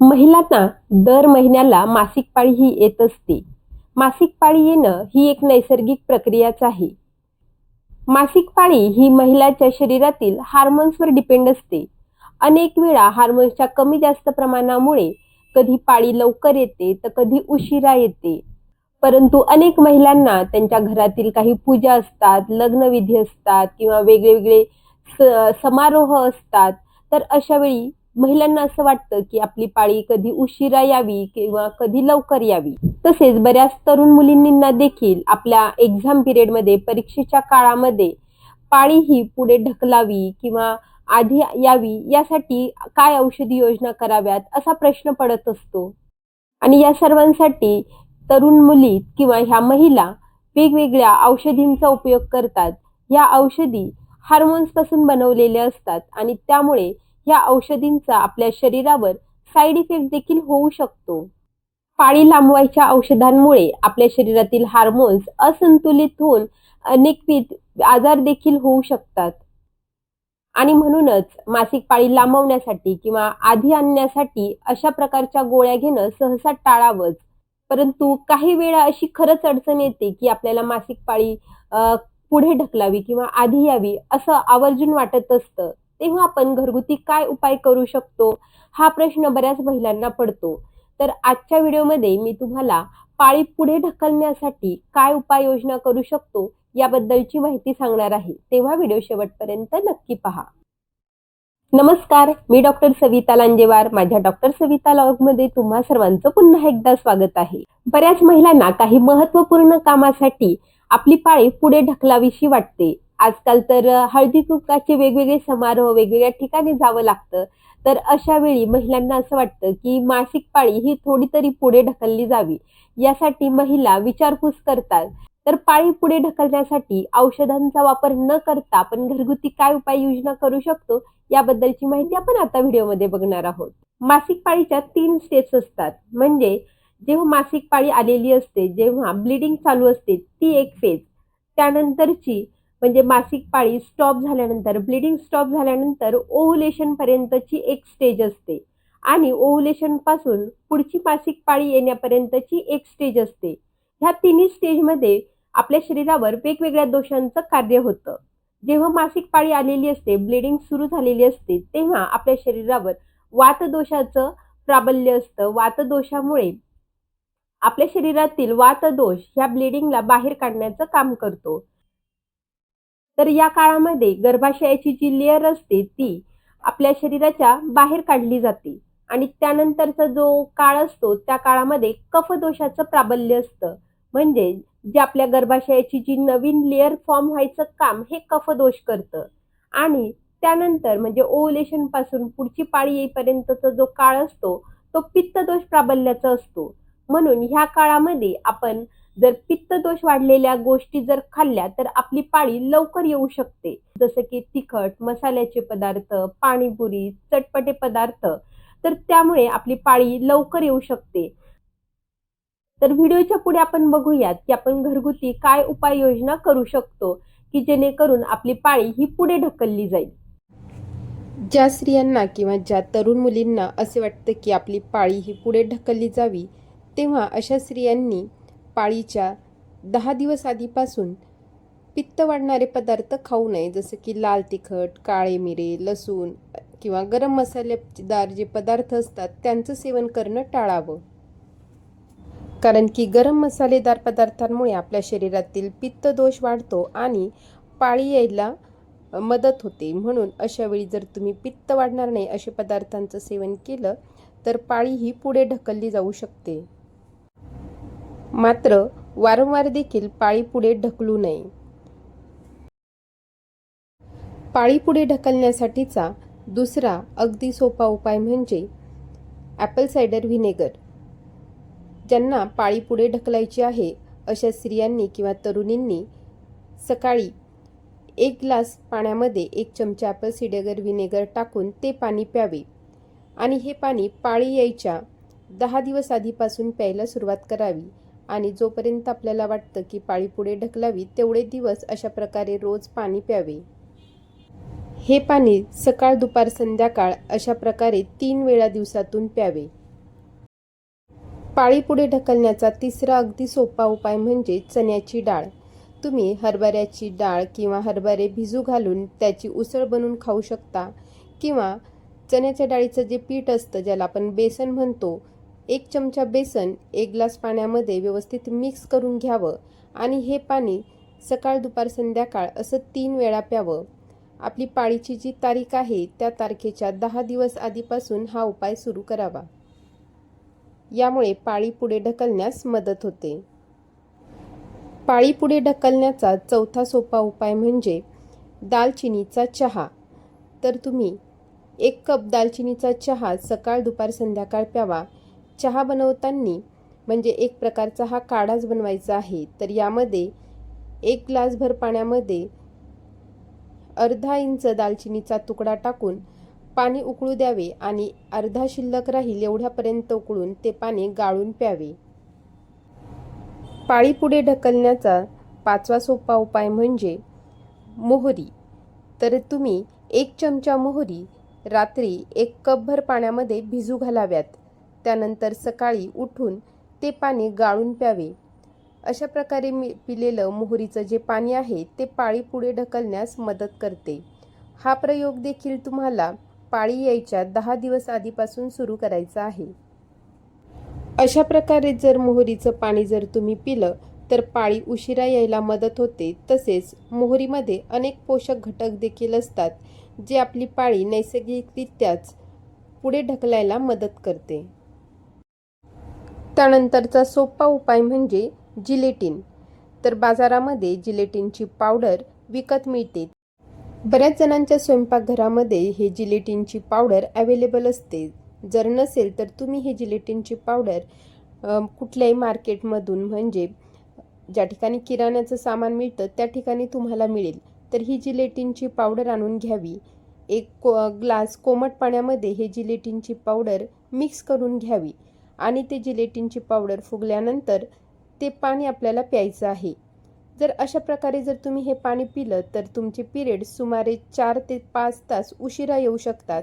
महिलांना दर महिन्याला मासिक पाळी ही येत असते. मासिक पाळी येणं ही एक नैसर्गिक प्रक्रियाच आहे. मासिक पाळी ही महिलाच्या शरीरातील हार्मोन्सवर डिपेंड असते. अनेक वेळा हार्मोन्सच्या कमी जास्त प्रमाणामुळे कधी पाळी लवकर येते तर कधी उशिरा येते. परंतु अनेक महिलांना त्यांच्या घरातील काही पूजा असतात लग्नविधी असतात किंवा वेगवेगळे स- समारोह असतात तर अशा वेळी महिलांना असं वाटतं की आपली पाळी कधी उशिरा यावी किंवा कधी लवकर यावी. तसेच बऱ्याच तरुण मुलींना देखील आपल्या एक्झाम पिरियडमध्ये परीक्षेच्या काळामध्ये पाळी ही पुढे ढकलावी किंवा आधी यावी यासाठी काय औषधी योजना कराव्यात असा प्रश्न पडत असतो. आणि या सर्वांसाठी तरुण मुली किंवा ह्या महिला वेगवेगळ्या औषधींचा उपयोग करतात. या औषधी हार्मोन्सपासून बनवलेल्या असतात आणि त्यामुळे या औषधींचा आपल्या शरीरावर साईड इफेक्ट देखील होऊ शकतो. पाळी लांबवायच्या औषधांमुळे आपल्या शरीरातील हार्मोन्स असंतुलित होऊन अनेकविध आजार देखील होऊ शकतात. आणि म्हणूनच मासिक पाळी लांबवण्यासाठी किंवा आधी आणण्यासाठी अशा प्रकारच्या गोळ्या घेणं सहसा टाळावंच. परंतु काही वेळा अशी खरंच अडचण येते की आपल्याला मासिक पाळी पुढे ढकलावी किंवा आधी यावी असं आवर्जून वाटत असतं. तेव्हा आपण घरगुती काय उपाय करू शकतो? हा प्रश्न बऱ्याच महिलांना पडतो. तर आजच्या व्हिडिओमध्ये मी तुम्हाला पाळी पुढे ढकलण्यासाठी काय उपाययोजना करू शकतो याबद्दलची माहिती सांगणार आहे. तेव्हा व्हिडिओ शेवटपर्यंत नक्की पहा. नमस्कार मी डॉक्टर सविता लांजेवार. माझ्या डॉक्टर सविता लॉगमध्ये तुम्हा सर्वांचं पुन्हा एकदा स्वागत आहे. बऱ्याच महिलांना काही महत्त्वपूर्ण कामासाठी आपली पाळी पुढे ढकलावीशी वाटते. आजकाल तर हळदी कुंकाचे वेगवेगळे समारोह वेगवेगळ्या ठिकाणी जावं लागतं. तर अशा वेळी महिलांना असं वाटतं की मासिक पाळी ही थोडी तरी पुढे ढकलली जावी. यासाठी महिला विचारपूस करतात. तर पाळी पुढे ढकलण्यासाठी औषधांचा वापर न करता आपण घरगुती काय उपाययोजना करू शकतो? याबद्दलची माहिती आपण आता व्हिडिओमध्ये बघणार आहोत. मासिक पाळीच्या तीन स्टेप्स असतात. म्हणजे जेव्हा मासिक पाळी आलेली असते जेव्हा ब्लिडिंग चालू असते ती एक फेज त्यानंतरची म्हणजे मासिक पाळी स्टॉप झाल्यानंतर ब्लिडिंग स्टॉप झाल्यानंतर ओव्हुलेशनपर्यंतची एक स्टेज असते. आणि ओव्हुलेशनपासून पुढची मासिक पाळी येण्यापर्यंतची एक स्टेज असते. ह्या तिन्ही स्टेजमध्ये आपल्या शरीरावर वेगवेगळ्या दोषांचं कार्य होतं. जेव्हा मासिक पाळी आलेली असते ब्लिडिंग सुरू झालेली असते तेव्हा आपल्या शरीरावर वातदोषाचं प्राबल्य असतं. वातदोषामुळे आपल्या शरीरातील वातदोष ह्या ब्लिडिंगला बाहेर काढण्याचं काम करतो. तर या काळामध्ये गर्भाशयाची जी लेअर असते ती आपल्या शरीराच्या बाहेर काढली जाते. आणि त्यानंतरचा जो काळ असतो त्या काळामध्ये कफदोषाचं प्राबल्य असतं. म्हणजे जे आपल्या गर्भाशयाची जी नवीन लेअर फॉर्म व्हायचं काम हे कफदोष करतं. आणि त्यानंतर म्हणजे ओव्हुलेशनपासून पुढची पाळी येईपर्यंतचा जो काळ असतो तो पित्तदोष प्राबल्याचा असतो. म्हणून ह्या काळामध्ये आपण जर पित्तदोष वाढलेल्या गोष्टी जर खाल्ल्या तर आपली पाळी लवकर येऊ शकते. जसं की तिखट मसाल्याचे पदार्थ पाणीपुरी चटपटे पदार्थ तर त्यामुळे आपली पाळी लवकर येऊ शकते. तर व्हिडिओच्या पुढे आपण बघूयात की आपण घरगुती काय उपाययोजना करू शकतो की जेणेकरून आपली पाळी ही पुढे ढकलली जाईल? ज्या स्त्रियांना किंवा ज्या तरुण मुलींना असे वाटतं की आपली पाळी ही पुढे ढकलली जावी तेव्हा अशा स्त्रियांनी पाळीच्या दहा दिवस आधीपासून पित्त वाढणारे पदार्थ खाऊ नये जसं की लाल तिखट काळे मिरे लसूण किंवा गरम मसालेदार जे पदार्थ असतात त्यांचं सेवन करणं टाळावं. कारण की गरम मसालेदार पदार्थांमुळे आपल्या शरीरातील पित्त दोष वाढतो आणि पाळी यायला मदत होते. म्हणून अशावेळी जर तुम्ही पित्त वाढणार नाही असे पदार्थांचं सेवन केलं तर पाळी ही पुढे ढकलली जाऊ शकते. मात्र वारंवार देखील पाळी पुढे ढकलू नये. पाळी पुढे ढकलण्यासाठीचा दुसरा अगदी सोपा उपाय म्हणजे ॲपल सायडर व्हिनेगर ज्यांना पाळी पुढे ढकलायची आहे अशा स्त्रियांनी किंवा तरुणींनी सकाळी एक ग्लास पाण्यामध्ये एक चमचा ॲपल सिडेगर व्हिनेगर टाकून ते पाणी प्यावे. आणि हे पाणी पाळी यायच्या दहा दिवस आधीपासून प्यायला सुरुवात करावी. आणि जोपर्यंत आपल्याला वाटतं की पाळी पुढे ढकलावी तेवढे दिवस अशा प्रकारे रोज पाणी प्यावे. हे पाणी सकाळ दुपार संध्याकाळ अशा प्रकारे तीन वेळा दिवसातून प्यावे. पाळी पुढे ढकलण्याचा तिसरा अगदी सोपा उपाय म्हणजे चण्याची डाळ. तुम्ही हरभऱ्याची डाळ किंवा हरभरे भिजू घालून त्याची उसळ बनवून खाऊ शकता किंवा चण्याच्या डाळीचं जे पीठ असतं ज्याला आपण बेसन म्हणतो एक चमचा बेसन एक ग्लास पाण्यामध्ये व्यवस्थित मिक्स करून घ्यावं आणि हे पाणी सकाळ दुपार संध्याकाळ असं तीन वेळा प्यावं. आपली पाळीची जी तारीख आहे त्या तारखेच्या दहा दिवस आधीपासून हा उपाय सुरू करावा. यामुळे पाळी पुढे ढकलण्यास मदत होते. पाळी पुढे ढकलण्याचा चौथा सोपा उपाय म्हणजे दालचिनीचा चहा. तर तुम्ही एक कप दालचिनीचा चहा सकाळ दुपार संध्याकाळ प्यावा. चहा बनवताना म्हणजे एक प्रकारचा हा काढाच बनवायचा आहे. तर यामध्ये एक ग्लासभर पाण्यामध्ये अर्धा इंच दालचिनीचा तुकडा टाकून पाणी उकळू द्यावे आणि अर्धा शिल्लक राहील एवढ्यापर्यंत उकळून ते पाणी गाळून प्यावे. पाळी पुढे ढकलण्याचा पाचवा सोपा उपाय म्हणजे मोहरी. तर तुम्ही एक चमचा मोहरी रात्री एक कपभर पाण्यामध्ये भिजू घालाव्यात. त्यानंतर सकाळी उठून ते पाणी गाळून प्यावे. अशा प्रकारे मी पिलेलं मोहरीचं जे पाणी आहे ते पाळी पुढे ढकलण्यास मदत करते. हा प्रयोग देखील तुम्हाला पाळी यायच्या दहा दिवस आधीपासून सुरू करायचा आहे. अशा प्रकारे जर मोहरीचं पाणी जर तुम्ही पिलं तर पाळी उशिरा यायला मदत होते. तसेच मोहरीमध्ये अनेक पोषक घटक देखील असतात जे आपली पाळी नैसर्गिकरित्याच पुढे ढकलायला मदत करते. त्यानंतरचा सोपा उपाय म्हणजे जिलेटिन. तर बाजारामध्ये जिलेटिनची पावडर विकत मिळते. बऱ्याच जणांच्या स्वयंपाकघरामध्ये हे जिलेटिनची पावडर अवेलेबल असते. जर नसेल तर तुम्ही हे जिलेटिनची पावडर कुठल्याही मार्केटमधून म्हणजे ज्या ठिकाणी किराण्याचं सामान मिळतं त्या ठिकाणी तुम्हाला मिळेल. तर ही जिलेटिनची पावडर आणून घ्यावी. एक को ग्लास कोमट पाण्यामध्ये हे जिलेटिनची पावडर मिक्स करून घ्यावी. आणि ते जिलेटिनची पावडर फुगल्यानंतर ते पाणी आपल्याला प्यायचं आहे. जर अशा प्रकारे जर तुम्ही हे पाणी पिलं तर तुमचे पिरियड सुमारे चार ते पाच तास उशिरा येऊ शकतात.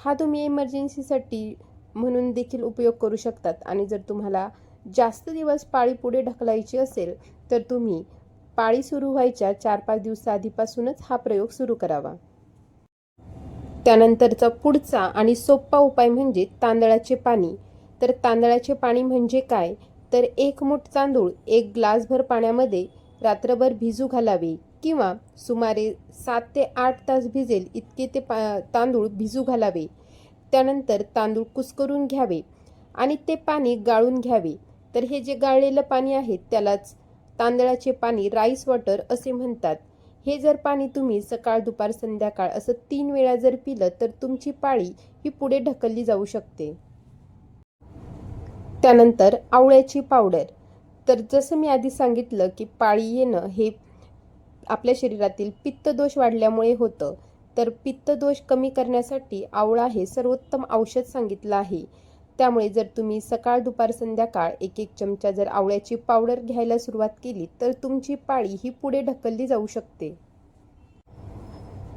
हा तुम्ही इमर्जन्सीसाठी म्हणून देखील उपयोग करू शकतात. आणि जर तुम्हाला जास्त दिवस पाळी पुढे ढकलायची असेल तर तुम्ही पाळी सुरू व्हायच्या चार पाच दिवसाआधीपासूनच हा प्रयोग सुरू करावा. त्यानंतरचा पुढचा आणि सोपा उपाय म्हणजे तांदळाचे पाणी. तर तांदळाचे पाणी म्हणजे काय? तर एक मूठ तांदूळ एक ग्लासभर पाण्यामध्ये रात्रभर भिजू घालावे किंवा सुमारे सात ते आठ तास भिजेल इतके ते पा तांदूळ भिजू घालावे. त्यानंतर तांदूळ कुस्करून घ्यावे आणि ते पाणी गाळून घ्यावे. तर हे जे गाळलेलं पाणी आहे त्यालाच तांदळाचे पाणी राईस वॉटर असे म्हणतात. हे जर पाणी तुम्ही सकाळ दुपार संध्याकाळ असं तीन वेळा जर पिलं तर तुमची पाळी ही पुढे ढकलली जाऊ शकते. त्यानंतर आवळ्याची पावडर. तर जसं मी आधी सांगितलं की पाळी येणं हे आपल्या शरीरातील पित्तदोष वाढल्यामुळे होतं. तर पित्तदोष कमी करण्यासाठी आवळा हे सर्वोत्तम औषध सांगितलं आहे. त्यामुळे जर तुम्ही सकाळ दुपार संध्याकाळ एक एक चमचा जर आवळ्याची पावडर घ्यायला सुरुवात केली तर तुमची पाळी ही पुढे ढकलली जाऊ शकते.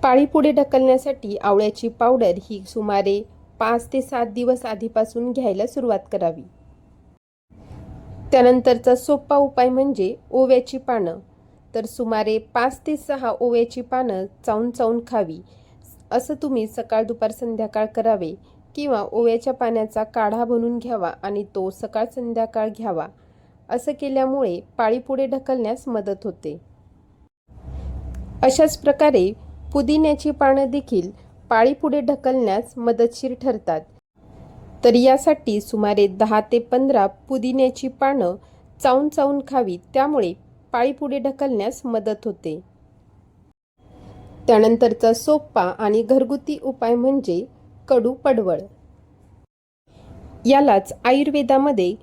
पाळी पुढे ढकलण्यासाठी आवळ्याची पावडर ही सुमारे पाच ते सात दिवस आधीपासून घ्यायला सुरुवात करावी. त्यानंतरचा सोपा उपाय म्हणजे ओव्याची पानं. तर सुमारे पाच ते सहा ओव्याची पानं चावून चावून खावी. असं तुम्ही सकाळ दुपार संध्याकाळ करावे किंवा ओव्याच्या पाण्याचा काढा बनवून घ्यावा आणि तो सकाळ संध्याकाळ घ्यावा. असं केल्यामुळे पाळी पुढे ढकलण्यास मदत होते. अशाच प्रकारे पुदिन्याची पानं देखील पाळी पुढे ढकलण्यास मदतशीर ठरतात. तर यासाठी सुमारे दहा ते पंधरा पुदिन्याची पानं चावून चावून खावी त्यामुळे पाळी पुढे ढकलण्यास मदत होते. त्यानंतरचा सोपा आणि घरगुती उपाय म्हणजे कडू पडवळ. यालाच आयुर्वेदामध्ये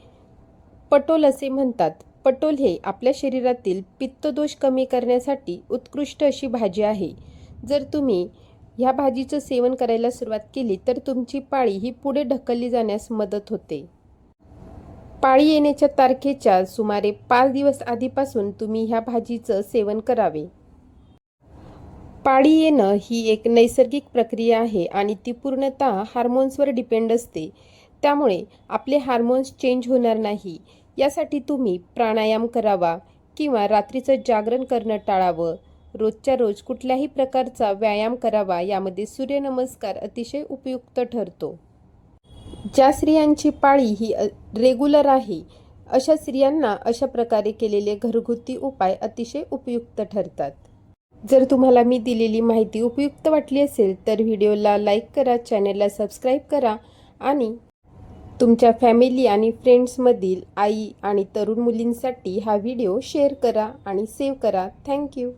पटोल असे म्हणतात. पटोल हे आपल्या शरीरातील पित्तदोष कमी करण्यासाठी उत्कृष्ट अशी भाजी आहे. जर तुम्ही ह्या भाजीचं सेवन करायला सुरुवात केली तर तुमची पाळी ही पुढे ढकलली जाण्यास मदत होते. पाळी येण्याच्या तारखेच्या सुमारे पाच दिवस आधीपासून तुम्ही ह्या भाजीचं सेवन करावे. पाळी येणं ही एक नैसर्गिक प्रक्रिया आहे आणि ती पूर्णतः हार्मोन्सवर डिपेंड असते. त्यामुळे आपले हार्मोन्स चेंज होणार नाही. यासाठी तुम्ही प्राणायाम करावा किंवा रात्रीचं जागरण करणं टाळावं. रोजच्या रोज कुठल्याही प्रकारचा व्यायाम करावा यामध्ये सूर्यनमस्कार अतिशय उपयुक्त ठरतो. ज्या स्त्रियांची पाळी ही रेग्युलर आहे अशा स्त्रियांना अशा प्रकारे केलेले घरगुती उपाय अतिशय उपयुक्त ठरतात. जर तुम्हाला मी दिलेली माहिती उपयुक्त वाटली असेल तर व्हिडिओला लाईक करा चॅनलला सबस्क्राईब करा आणि तुमच्या फॅमिली आणि फ्रेंड्समधील आई आणि तरुण मुलींसाठी हा व्हिडिओ शेअर करा आणि सेव्ह करा. थँक्यू.